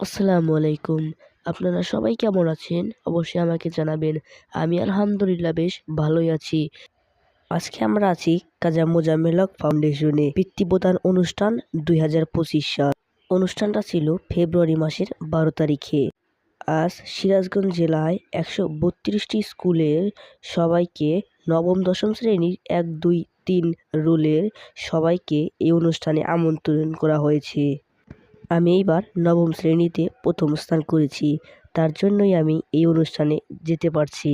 আসসালামু আলাইকুম। আপনারা সবাই কেমন আছেন? অবশ্যই আমাকে জানাবেন। আমি আলহামদুলিল্লাহ বেশ ভালোই আছি। আজকে আমরা আছি কাজা মোজাম্মেল হক ফাউন্ডেশনে বৃত্তি প্রদান অনুষ্ঠান দুই হাজার পঁচিশ সাল। অনুষ্ঠানটা ছিল ফেব্রুয়ারি মাসের বারো তারিখে। আজ সিরাজগঞ্জ জেলায় একশো বত্রিশটি স্কুলের সবাইকে নবম, দশম শ্রেণির এক, দুই, তিন রুলের সবাইকে এই অনুষ্ঠানে আমন্ত্রণ করা হয়েছে। আমি এইবার নবম শ্রেণীতে প্রথম স্থান করেছি। তার জন্যই আমি এই অনুষ্ঠানে যেতে পারছি।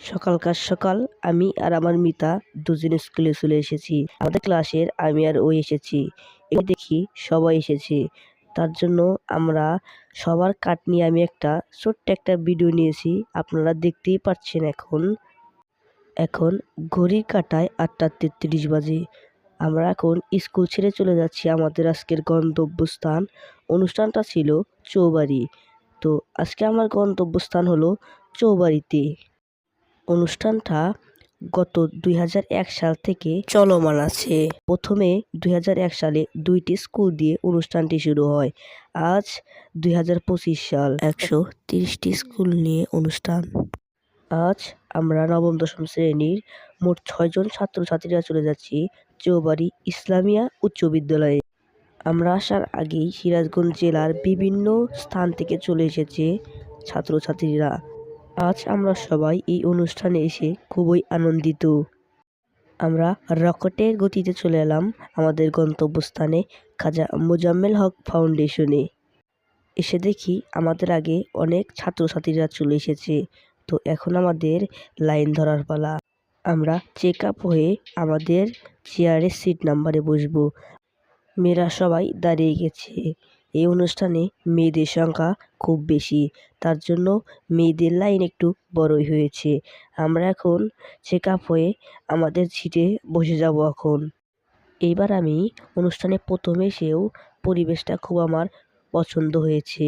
সকালকার সকাল আমি আর আমার মিতা দুজনে স্কুলে চলে এসেছি। আমাদের ক্লাসের আমি আর ওই এসেছি। এই দেখি সবাই এসেছে। তার জন্য আমরা সবার কাট নিয়ে আমি একটা ছোট্ট একটা ভিডিও নিয়েছি। আপনারা দেখতেই পাচ্ছেন এখন। এখন ঘড়ির কাটায় আটটা তেত্রিশ বাজে। আমরা এখন স্কুল ছেড়ে চলে যাচ্ছি আমাদের আজকের গন্তব্যস্থান। অনুষ্ঠানটা ছিল চৌবাড়ি। তো আজকে আমার গন্তব্যস্থান হলো চৌবাড়িতে। অনুষ্ঠানটা গত দুই হাজার এক সাল থেকে চলমান আছে। প্রথমে দুই হাজার এক সালে দুইটি স্কুল দিয়ে অনুষ্ঠানটি শুরু হয়। আজ দুই হাজার পঁচিশ সাল। একশো তিরিশটি স্কুল নিয়ে অনুষ্ঠান। আজ আমরা নবম দশম শ্রেণির মোট ছয়জন ছাত্রছাত্রীরা চলে যাচ্ছি চৌবাড়ি ইসলামিয়া উচ্চ বিদ্যালয়ে। আমরা আসার আগেই সিরাজগঞ্জ জেলার বিভিন্ন স্থান থেকে চলে এসেছে ছাত্রছাত্রীরা। আজ আমরা সবাই এই অনুষ্ঠানে এসে খুবই আনন্দিত। আমরা রকেটের গতিতে চলে এলাম আমাদের গন্তব্যস্থানে খাজা মোজাম্মেল হক ফাউন্ডেশনে। এসে দেখি আমাদের আগে অনেক ছাত্রছাত্রীরা চলে এসেছে। তো এখন আমাদের লাইন ধরার পালা। আমরা চেক আপ হয়ে আমাদের চেয়ারের সিট নাম্বারে বসবো। মেয়েরা সবাই দাঁড়িয়ে গেছে। এই অনুষ্ঠানে মেয়েদের সংখ্যা খুব বেশি। তার জন্য মেয়েদের লাইন একটু বড়ই হয়েছে। আমরা এখন চেক আপ হয়ে আমাদের সিটে বসে যাব এখন। এইবার আমি অনুষ্ঠানে প্রথম এসেও পরিবেশটা খুব আমার পছন্দ হয়েছে।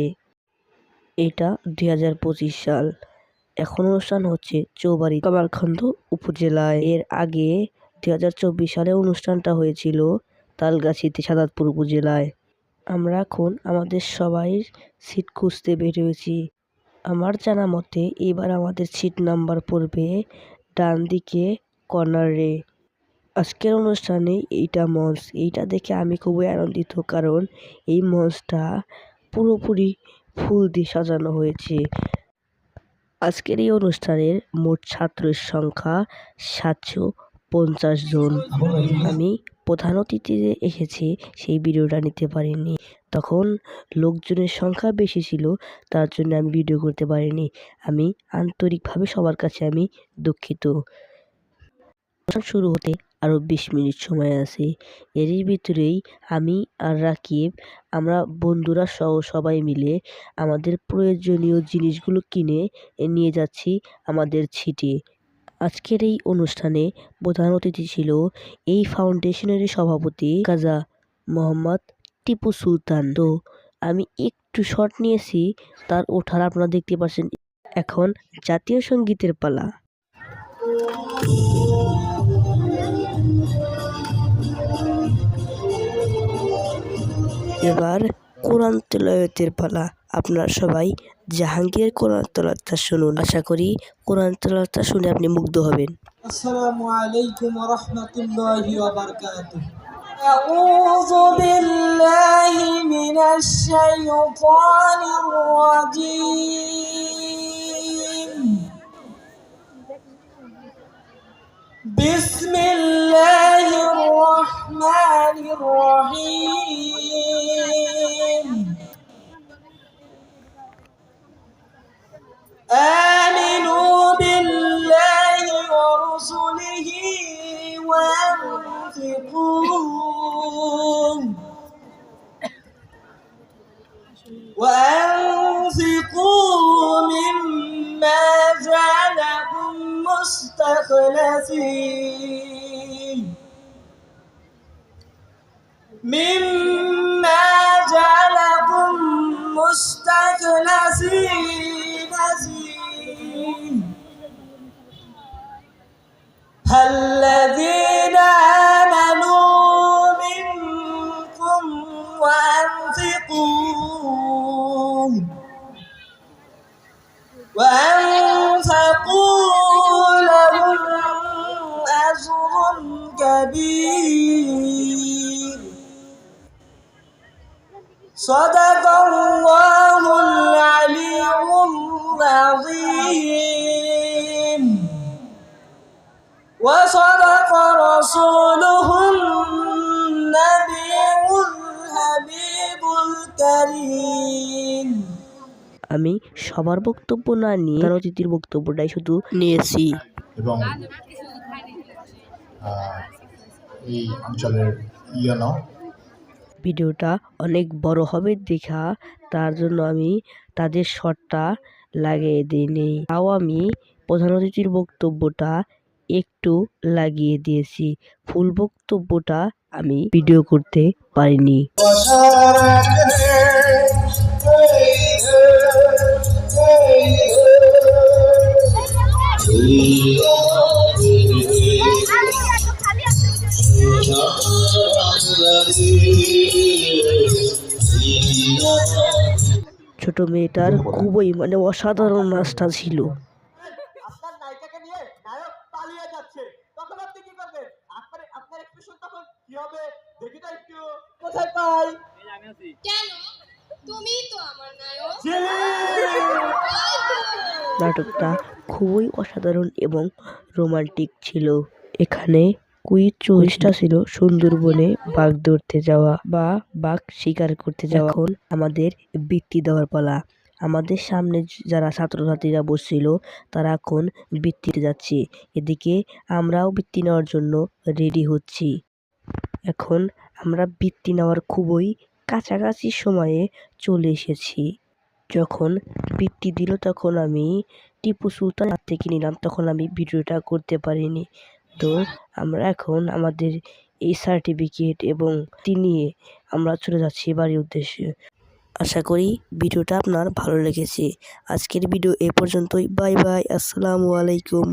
এটা দুই হাজার পঁচিশ সাল। এখন অনুষ্ঠান হচ্ছে চৌবাড়ি কামারখন্দ উপজেলায়। এর আগে দুই হাজার চব্বিশ সালে অনুষ্ঠানটা হয়েছিল তালগাছিতে সাদাতপুর উপজেলায়। আমরা এখন আমাদের সবাই সিট খুঁজতে বের হয়েছি। আমার জানা মতে এবার আমাদের সিট নাম্বার পড়বে ডান দিকে কর্নারে আজকের অনুষ্ঠানে এইটা মঞ্চ। এইটা দেখে আমি খুবই আনন্দিত কারণ এই মঞ্চটা পুরোপুরি ফুল দিয়ে সাজানো হয়েছে। আজকের এই অনুষ্ঠানের মোট ছাত্রের সংখ্যা সাতশো পঞ্চাশ জন। আমি প্রধান অতিথিতে এসেছি, সেই ভিডিওটা নিতে পারিনি। তখন লোকজনের সংখ্যা বেশি ছিল, তার জন্য আমি ভিডিও করতে পারিনি। আমি আন্তরিকভাবে সবার কাছে আমি দুঃখিত। শুরু হতে আরও বিশ মিনিট সময় আছে। এরই ভিতরেই আমি আর রাকিব, আমরা বন্ধুরা সহ সবাই মিলে আমাদের প্রয়োজনীয় জিনিসগুলো কিনে নিয়ে যাচ্ছি আমাদের ছিটে। আজকের এই অনুষ্ঠানে প্রধান অতিথি ছিল এই ফাউন্ডেশনের সভাপতি কাজা মোহাম্মদ টিপু সুলতান। তো আমি একটু শট নিয়েছি, তার ওঠার আপনারা দেখতে পাচ্ছেন। এখন জাতীয় সঙ্গীতের পালা। এবার কোরআন তেলাওয়াতের পালা। আপনারা সবাই জাহাঙ্গীরের কোরআন তলাতা শুনুন। আশা করি কোরআন তলাতা শুনে আপনি মুগ্ধ হবেন। আসসালামু আলাইকুম ওয়া রাহমাতুল্লাহি ওয়া বারাকাতুহু আউযু বিল্লাহি মিনাশ শাইতানির বিসমিল্লাহির آمنوا بالله ورسله وأنفقوا وأنفقوا مما جعلكم مستخلفين مما وأنفقوا لهم أجر كبير. صدق الله العلي العظيم. আমি সবার বক্তব্য না নিয়ে প্রধান অতিথির বক্তব্যটাই শুধু নিয়েছি। এবং এই অঞ্চলের ইয়নো ভিডিওটা অনেক বড় হবে দেখা তার জন্য আমি তাদের শটটা লাগিয়ে দিইনি। তাও আমি প্রধান অতিথির বক্তব্যটা একটু লাগিয়ে দিয়েছি। ফুল বক্তব্যটা আমি ভিডিও করতে পারিনি। ছোট মেয়েটার খুবই মানে অসাধারণ নাচটা ছিল। আপনার নায়িকাকে নিয়ে নায়ক পালিয়ে যাচ্ছে। তখন আপনি কি করবেন? আপনার আপনার এক্সপ্রেশন তখন কি হবে? দেখি তো একটু। কোথায় পাই? কেন? তুমিই তো আমার নায়ক। নাটকটা খুবই অসাধারণ এবং রোমান্টিক ছিল। এখানে কুইজ চল্লিশটা ছিল সুন্দরবনে বাঘ ধরতে যাওয়া বা বাঘ শিকার করতে যাওয়া। এখন আমাদের বৃত্তি দেওয়ার পালা। আমাদের সামনে যারা ছাত্রছাত্রীরা বসছিল, তারা এখন বৃত্তিতে যাচ্ছে। এদিকে আমরাও বৃত্তি নেওয়ার জন্য রেডি হচ্ছি। এখন আমরা বৃত্তি নেওয়ার খুবই কাছাকাছি সময়ে চলে এসেছি। যখন বৃত্তি দিল, তখন আমি টিপু সুলতান হাত থেকে নিলাম। তখন আমি ভিডিওটা করতে পারিনি। তো আমরা এখন আমাদের এই সার্টিফিকেট এবং নিয়ে আমরা চলে যাচ্ছি বাড়ির উদ্দেশ্যে। আশা করি ভিডিওটা আপনার ভালো লেগেছে। আজকের ভিডিও এ পর্যন্তই। Bye bye. আসসালামু আলাইকুম।